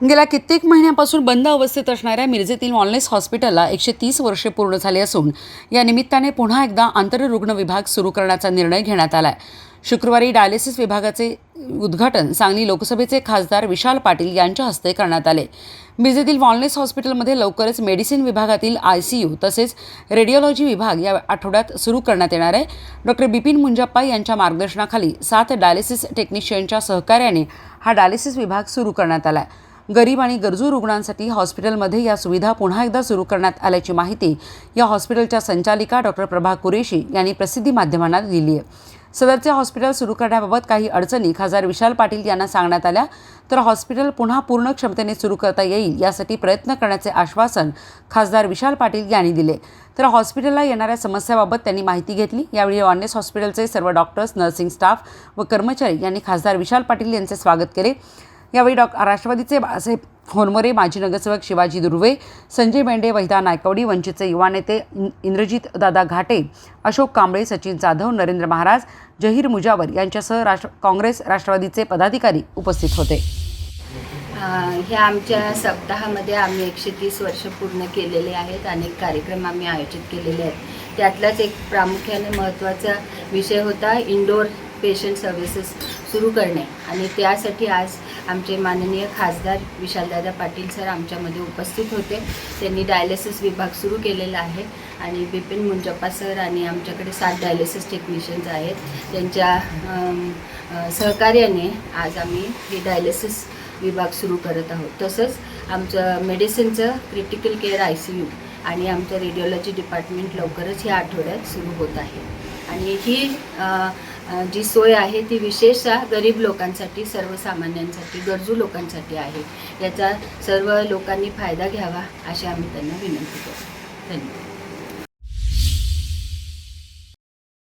गेल्या कित्येक महिन्यापासून बंद अवस्थेत असणाऱ्या मिरजेतील वॉलनेस हॉस्पिटलला एकशे तीस वर्षे पूर्ण झाली असून या निमित्ताने पुन्हा एकदा आंतररुग्ण विभाग सुरू करण्याचा निर्णय घेण्यात आला आहे शुक्रवारी डायलिसिस विभागाचे उद्घाटन सांगली लोकसभेचे खासदार विशाल पाटील यांच्या हस्ते करण्यात आले. मिरजेतील वॉलनेस हॉस्पिटलमध्ये लवकरच मेडिसिन विभागातील आय सी यू तसेच रेडिओलॉजी विभाग या आठवड्यात सुरू करण्यात येणार आहे. डॉक्टर बिपिन मुंजाप्पा यांच्या मार्गदर्शनाखाली सात डायलिसिस टेक्निशियनच्या सहकार्याने हा डायलिसिस विभाग सुरू करण्यात आला आहे गरीब आणि गरजू रुग्णांसाठी हॉस्पिटलमध्ये या सुविधा पुन्हा एकदा सुरू करण्यात आल्याची माहिती या हॉस्पिटलच्या संचालिका डॉक्टर प्रभा कुरेशी यांनी प्रसिद्धी माध्यमांना दिली आहे. सदरचे हॉस्पिटल सुरू करण्याबाबत काही अडचणी खासदार विशाल पाटील यांना सांगण्यात आल्या तर हॉस्पिटल पुन्हा पूर्ण क्षमतेने सुरू करता येईल यासाठी प्रयत्न करण्याचे आश्वासन खासदार विशाल पाटील यांनी दिले. तर हॉस्पिटलला येणाऱ्या समस्याबाबत त्यांनी माहिती घेतली. यावेळी ऑनेस हॉस्पिटलचे सर्व डॉक्टर्स नर्सिंग स्टाफ व कर्मचारी यांनी खासदार विशाल पाटील यांचे स्वागत केले. यावेळी डॉ राष्ट्रवादीचे बाळासाहेब होनमोरे माजी नगरसेवक शिवाजी दुर्वे संजय मेंढे वहिदा नायकवडी वंचितचे युवा नेते इंद्रजित दादा घाटे अशोक कांबळे सचिन जाधव नरेंद्र महाराज जहीर मुजावर यांच्यासह राष्ट्र काँग्रेस राष्ट्रवादीचे पदाधिकारी उपस्थित होते. ह्या आमच्या सप्ताहामध्ये आम्ही एकशे तीस वर्ष पूर्ण केलेले आहेत. अनेक कार्यक्रम आम्ही आयोजित केलेले आहेत. त्यातलाच एक प्रामुख्याने महत्त्वाचा विषय होता इंडोर पेशंट सर्व्हिसेस सुरू करणे. आणि त्यासाठी आज आमचे माननीय खासदार विशालदादा पाटील सर आमच्यामध्ये उपस्थित होते. त्यांनी डायलिसिस विभाग सुरू केलेला आहे आणि बिपिन मुंजप्पा सर आणि आमच्याकडे सात डायलिसिस टेक्निशियन्स आहेत. त्यांच्या सहकार्याने आज आम्ही हे डायलिसिस विभाग सुरू करत आहोत. तसंच आमचं मेडिसिनचं critical care I C U आणि आमचं रेडिओलॉजी डिपार्टमेंट लवकरच ह्या आठवड्यात सुरू होत आहे. आणि ही जी सोय आहे ती विशेषतः गरीब लोकांसाठी सर्वसामान्यांसाठी गरजू लोकांसाठी आहे. याचा सर्व लोकांनी फायदा घ्यावा अशी आम्ही त्यांना विनंती करतो. धन्यवाद.